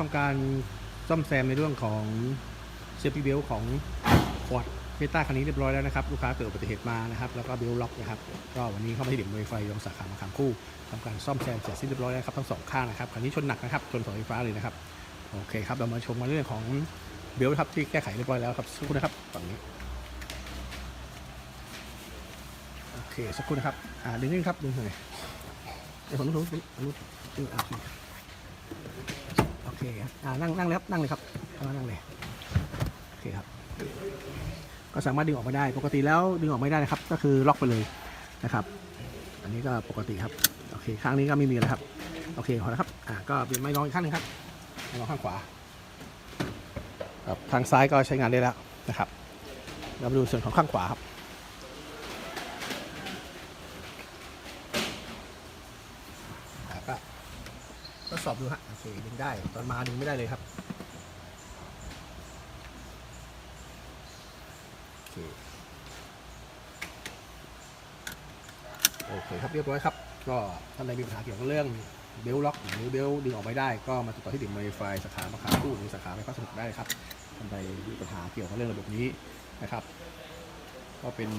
ทำการซ่อมแซมในเรื่องของเซฟตี้เบลของฟอร์ดเมตาคันนี้เรียบร้อยแล้วนะครับ ลูกค้าเกิดอุบัติเหตุมานะครับ แล้วก็เบลล็อกนะครับ ก็วันนี้เข้ามาที่เ điểm ไวไฟยองสาขามาขามคู่ทำการซ่อมแซมเสร็จสิ้นเรียบร้อยแล้วครับทั้งสองข้างนะครับคันนี้ชนหนักนะครับชนเสาไฟฟ้าเลยนะครับโอเคครับเรามาชมมาเรื่องของเบลครับที่แก้ไขเรียบร้อยแล้วครับสักครู่นะครับฝั่งนี้โอเคสักครู่นะครับอ่าดึงนิดนึงครับดึงหน่อยเดี๋ยวผมรู้รู้รู้รู้อ่า คอ่านั่งนั่งเลยครับนั่งเลยครับนั่งเลยโอเคครับ ก็สามารถดึงออกมาได้ ปกติแล้วดึงออกไม่ได้นะครับ ก็คือล็อกไปเลยนะครับ อันนี้ก็ปกติครับโอเคข้างนี้ก็ไม่มีแล้วครับ โอเคพอแล้วครับอ่าก็เปลี่ยนไม้รองอีกข้างหนึงครับไม้รองข้างขวาครับทางซ้ายก็ใช้งานได้แล้วนะครับเรามาดูส่วนของข้างขวาครับ อะก็ ทดสอบดูฮะโอเคดึงได้ ตอนมาดึงไม่ได้เลยครับโอเคโอเคครับเรียบร้อยครับ ก็ท่านใดมีปัญหาเกี่ยวกับเรื่องเบลล็อก หรือเบลดึงออกไม่ได้ ก็มาติดต่อที่ดิ่งไวไฟสาขามาขาคู่หรือสาขาไฟฟ้าสมุทรได้ครับท่านใดมีปัญหาเกี่ยวกับเรื่องระบบนี้นะครับ ก็เป็น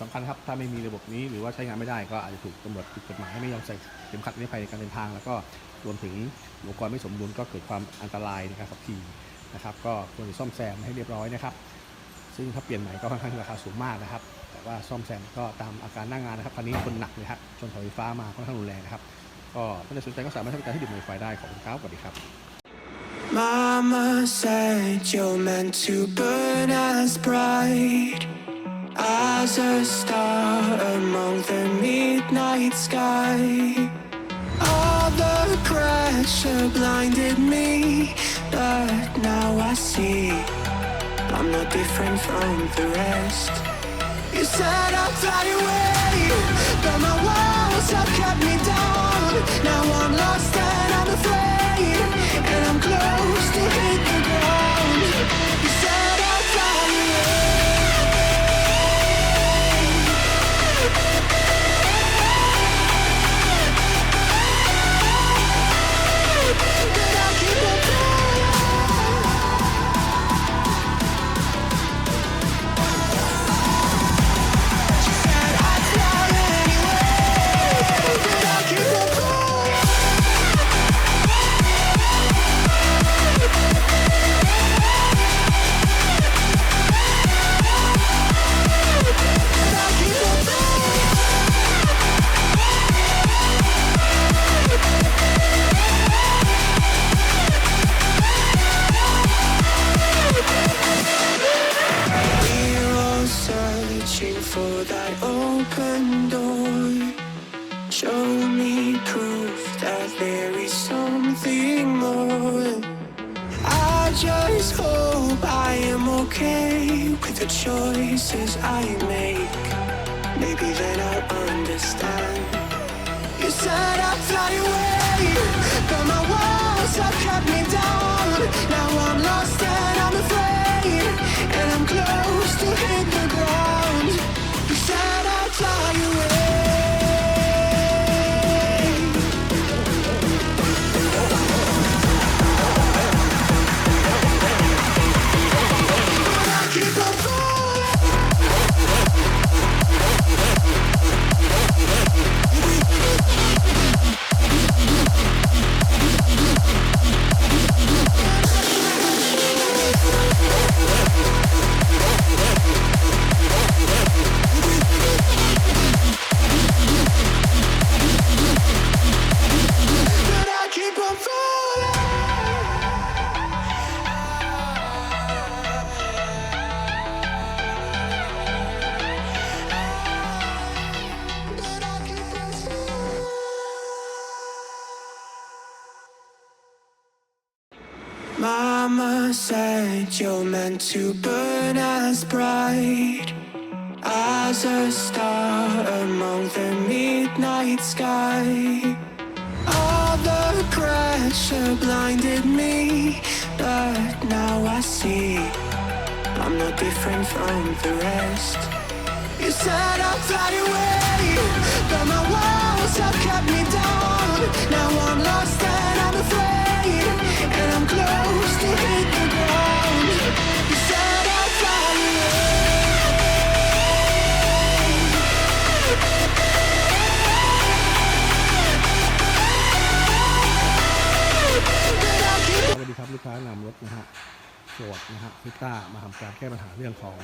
สำคัญครับ ถ้าไม่มีระบบนี้หรือว่าใช้งานไม่ได้ก็อาจจะถูกตำรวจผิดกฎหมายไม่ยอมใส่เข็มขัดนิรภัยในการเดินทาง แล้วก็ รวมถึงอุปกรณ์ไม่สมบูรณ์ก็เกิดความอันตรายในการขับขี่นะครับ ก็ควรจะซ่อมแซมให้เรียบร้อยนะครับ ซึ่งถ้าเปลี่ยนใหม่ก็ค่อนข้างราคาสูงมากนะครับ แต่ว่าซ่อมแซมก็ตามอาการหน้างงานนะครับคันนี้ชนหนักเลยครับชนเสาไฟฟ้ามาค่อนข้างรุนแรงนะครับ ก็ถ้าสนใจก็สามารถใช้บริการที่ดิ่งไวไฟได้ขอบคุณครับสวัสดีครับ Mama said you're meant to burn as bright as a star among the midnight sky. The pressure blinded me, but now I see I'm no different from the rest. You said I'd for that open door. Show me proof that there is something more. I just hope I am okay with the choices I make. Maybe then I'll understand. You said I'd fly away, Mama said you're meant to burn as bright as a star among the midnight sky. All the pressure blinded me, but now I see I'm no different from the rest. You said I'd fly away, but my walls have kept me down. Now I'm lost and I'm afraid, วัสดีครับลูกค้านำรถนะฮะโฟดนะฮะฟิต้ามาทำการแก้ปัญหาเรื่องของ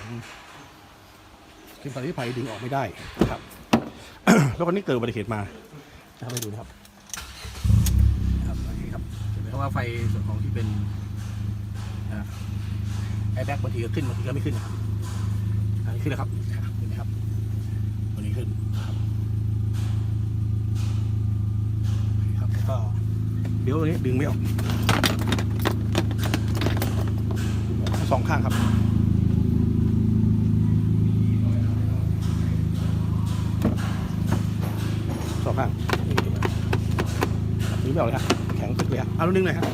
คิมพาริภัยดึงออกไม่ได้นะครับแล้วคนนี้เกิดอุบัติเหตุมานะไปดูนะครับครับโอเครับเห็นไหมครับว่าไฟส่วนของที่เป็นแอร์แบ็กบางทีก็ขึ้นบางทีก็ไม่ขึ้นนะครับอันนี้ขึ้นแล้วครับเห็นไหมครับตัวนี้ขึ้นครับเครับก็เดี๋ยวตัวนี้ดึงไม่ออกทั้งส องข้างครับ สองข้างนี่ดึงไม่ออกเลยครับแข็งตึกเลยครับเอาลูกนึงหน่อยครับ